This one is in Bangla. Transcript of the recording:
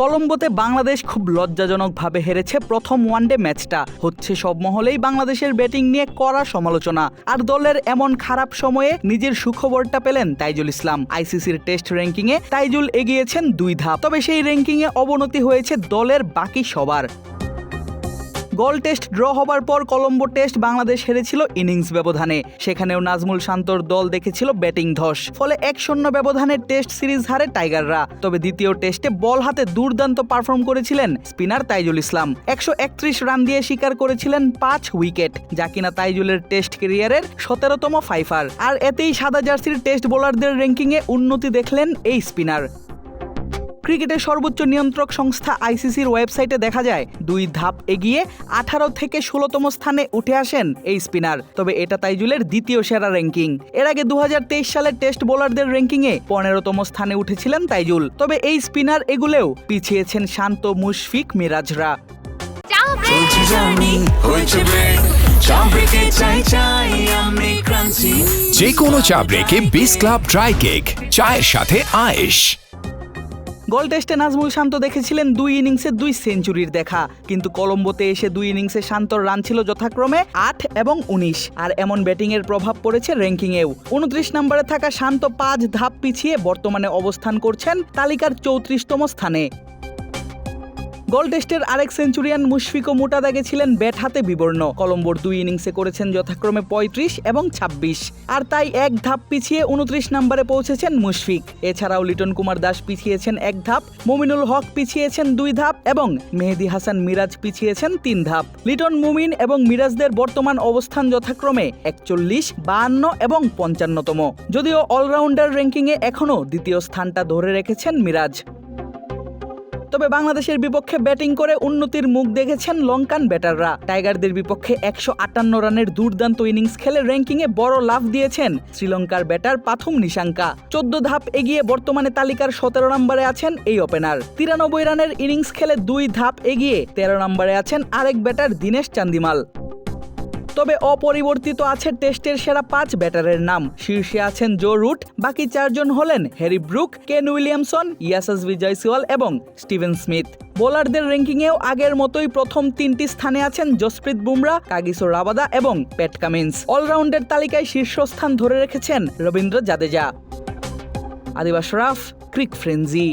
কলম্বোতে বাংলাদেশ খুব লজ্জাজনকভাবে হেরেছে প্রথম ওয়ানডে ম্যাচটা। হচ্ছে সব মহলেই বাংলাদেশের ব্যাটিং নিয়ে কড়া সমালোচনা। আর দলের এমন খারাপ সময়ে নিজের সুখবরটা পেলেন তাইজুল ইসলাম। আইসিসির টেস্ট র্যাঙ্কিংয়ে তাইজুল এগিয়েছেন দুই ধাপ। তবে সেই র্যাঙ্কিংয়ে অবনতি হয়েছে দলের বাকি সবার। গোল টেস্ট ড্র হবার পর কলম্বো টেস্ট বাংলাদেশ হেরেছিল ইনিংস ব্যবধানে। সেখানেও নাজমুল শান্তর দল দেখেছিল ব্যাটিং ধস। ফলে এক শূন্য ব্যবধানে টেস্ট সিরিজ হারে টাইগাররা। তবে দ্বিতীয় টেস্টে বল হাতে দুর্দান্ত পারফর্ম করেছিলেন স্পিনার তাইজুল ইসলাম। একশো একত্রিশ রান দিয়ে শিকার করেছিলেন পাঁচ উইকেট, যা কিনা তাইজুলের টেস্ট ক্যারিয়ারের সতেরোতম ফাইফার। আর এতেই সাদা জার্সির টেস্ট বোলারদের র্যাঙ্কিংয়ে উন্নতি দেখলেন এই স্পিনার। ক্রিকেটের সর্বোচ্চ নিয়ন্ত্রক সংস্থা আইসিসির ওয়েবসাইটে দেখা যায় দুই ধাপ এগিয়ে আঠারো থেকে ষোলোতম স্থানে উঠে আসেন এই স্পিনার। তবে এটা তাইজুলের দ্বিতীয় সেরা র্যাঙ্কিং। এর আগে দু সালের টেস্ট বোলারদের র্যাঙ্কিংয়ে পনেরোতম স্থানে উঠেছিলেন তাইজুল। তবে এই স্পিনার এগুলেও পিছিয়েছেন শান্ত মুশফিক মিরাজরা। যে কোনো চা ব্রেকে বিস ক্লাব ড্রাই কেক চায়ের সাথে আয়েশ। গোল টেস্টে নাজমুল শান্ত দেখেছিলেন দুই ইনিংসে দুই সেঞ্চুরির দেখা। কিন্তু কলম্বোতে এসে দুই ইনিংসে শান্তর রান ছিল যথাক্রমে আট এবং উনিশ। আর এমন ব্যাটিংয়ের প্রভাব পড়েছে র্যাঙ্কিংয়েও। উনত্রিশ নম্বরে থাকা শান্ত পাঁচ ধাপ পিছিয়ে বর্তমানে অবস্থান করছেন তালিকার চৌত্রিশতম স্থানে। গোল টেস্টের আরেক সেঞ্চুরিয়ান মুশফিকও মোটা দাগে ছিলেন ব্যাট হাতে বিবর্ণ। কলম্বোর দুই ইনিংসে করেছেন যথাক্রমে পঁয়ত্রিশ এবং ২৬ আর তাই এক ধাপ পিছিয়ে উনত্রিশ নম্বরে পৌঁছেছেন মুশফিক। এছাড়াও লিটন কুমার দাস পিছিয়েছেন এক ধাপ, মমিনুল হক পিছিয়েছেন দুই ধাপ এবং মেহেদি হাসান মিরাজ পিছিয়েছেন তিন ধাপ। লিটন মুমিন এবং মিরাজদের বর্তমান অবস্থান যথাক্রমে একচল্লিশ, বাহান্ন এবং পঞ্চান্নতম। যদিও অলরাউন্ডার র্যাঙ্কিংয়ে এখনও দ্বিতীয় স্থানটা ধরে রেখেছেন মিরাজ। তবে বাংলাদেশের বিপক্ষে ব্যাটিং করে উন্নতির মুখ দেখেছেন লঙ্কান ব্যাটাররা। টাইগারদের বিপক্ষে একশো আটান্ন রানের দুর্দান্ত ইনিংস খেলে র্যাঙ্কিংয়ে বড় লাভ দিয়েছেন শ্রীলঙ্কার ব্যাটার পাথুম নিশাঙ্কা। চোদ্দ ধাপ এগিয়ে বর্তমানে তালিকার সতেরো নম্বরে আছেন এই ওপেনার। তিরানব্বই রানের ইনিংস খেলে দুই ধাপ এগিয়ে তেরো নম্বরে আছেন আরেক ব্যাটার দীনেশ চান্দিমাল। তবে অপরিবর্তিত আছে টেস্টের সেরা পাঁচ ব্যাটারের নাম। শীর্ষে আছেন জো রুট, বাকি চারজন হলেন Harry Brook, Kane Williamson Yashasvi Jaiswal এবং স্টিভেন স্মিথ। বোলারদের র্যাঙ্কিংয়েও আগের মতোই প্রথম তিনটি স্থানে আছেন জসপ্রীত বুমরা, কাগিসো রাবাদা এবং প্যাট কামিন্স। অলরাউন্ডের তালিকায় শীর্ষস্থান ধরে রেখেছেন রবীন্দ্র জাদেজা। আদিবাস রাফ, ক্রিক ফ্রেঞ্জি